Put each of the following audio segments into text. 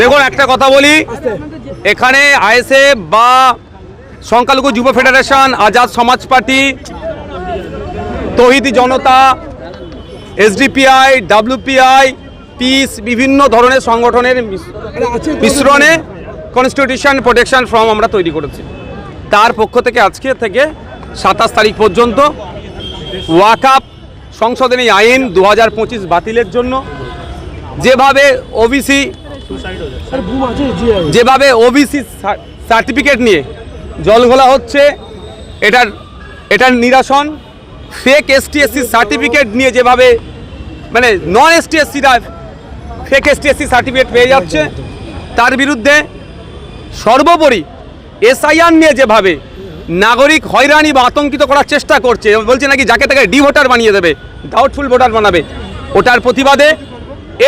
দেখুন একটা কথা বলি। এখানে আইএসএফ বা সংখ্যালঘু যুব federation Azad Samaj party Tahidi Janata SDPI WPI peace বিভিন্ন ধরনের সংগঠনের মিশ্রণে কনস্টিটিউশন প্রোটেকশন ফর্ম আমরা তৈরি করেছি। তার পক্ষ থেকে আজকে থেকে সাতাশ তারিখ পর্যন্ত ওয়াকাপ সংশোধনী আইন দু হাজার পঁচিশ বাতিলের জন্য যেভাবে ওবিসি। যেভাবে ওবিসি সার্টিফিকেট নিয়ে জলঘোলা হচ্ছে, এটার এটার নিরাসন ফেক এসটি এসসি সার্টিফিকেট নিয়ে যেভাবে মানে নন এসটি এসসিরা ফেক এসটি এসসি সার্টিফিকেট পেয়ে যাচ্ছে, তার বিরুদ্ধে সর্বোপরি এসআইআর নিয়ে যেভাবে নাগরিক হয়রানি বা আতঙ্কিত করার চেষ্টা করছে, বলছে নাকি যাকে তাকে ডি ভোটার বানিয়ে দেবে ডাউটফুল ভোটার বানাবে, ওটার প্রতিবাদে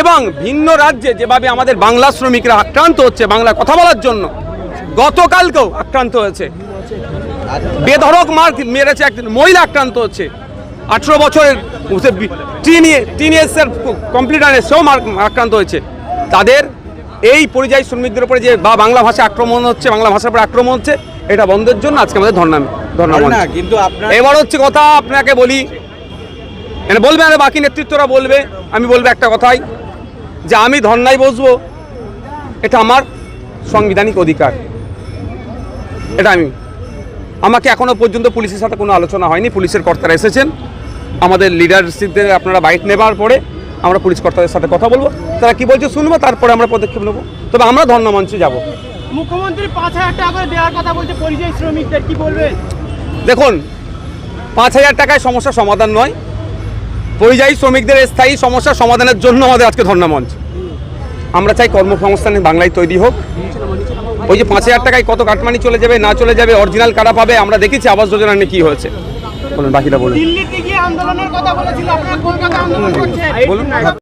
এবং ভিন্ন রাজ্যে যেভাবে আমাদের বাংলা শ্রমিকরা আক্রান্ত হচ্ছে বাংলা কথা বলার জন্য গতকালকেও আক্রান্ত হয়েছে। বেধড়ক মার মেরেছে একদিন মহিলা আক্রান্ত হচ্ছে। আঠেরো বছরের টিন টিন এসের কমপ্লিট আনে সেও আক্রান্ত হয়েছে। তাদের এই পরিযায়ী শ্রমিকদের উপরে যে বা বাংলা ভাষা আক্রমণ হচ্ছে বাংলা ভাষার উপরে আক্রমণ হচ্ছে এটা বন্ধের জন্য আজকে আমাদের ধর্ণা ধর্ণা না কিন্তু এবার হচ্ছে কথা আপনাকে বলি। মানে বলবে আর বাকি নেতৃত্বরা বলবে আমি বলব একটা কথাই। যে আমি ধর্নায় বসবো এটা আমার সাংবিধানিক অধিকার। এটা আমি। আমাকে এখনও পর্যন্ত পুলিশের সাথে কোনো আলোচনা হয়নি। পুলিশের কর্তারা এসেছেন। আমাদের লিডারশিপদের আপনারা বাইট নেবার পরে আমরা পুলিশ কর্তাদের সাথে কথা বলব। তারা কি বলছে শুনব তারপরে আমরা পদক্ষেপ নেব। তবে আমরা ধর্ণা মঞ্চে যাব। মুখ্যমন্ত্রী পাঁচ হাজার টাকা করে দেওয়ার কথা বলছে পরিযায়ী শ্রমিকদের কি বলবেন? দেখুন পাঁচ হাজার টাকায় সমস্যা সমাধান নয়। পরিযায়ী শ্রমিকদের স্থায়ী সমস্যা সমাধানের জন্য আমাদের আজকে ধর্ণামঞ্চ। আমরা চাই কর্মসংস্থান বাংলায় তৈরি হোক। ওই যে পাঁচ হাজার টাকায় কত কাটমানি চলে যাবে না চলে যাবে অরিজিনাল কারা পাবে আমরা দেখেছি আবাস যোজনা নিয়ে কী হয়েছে। বলুন বাকিটা বলুন।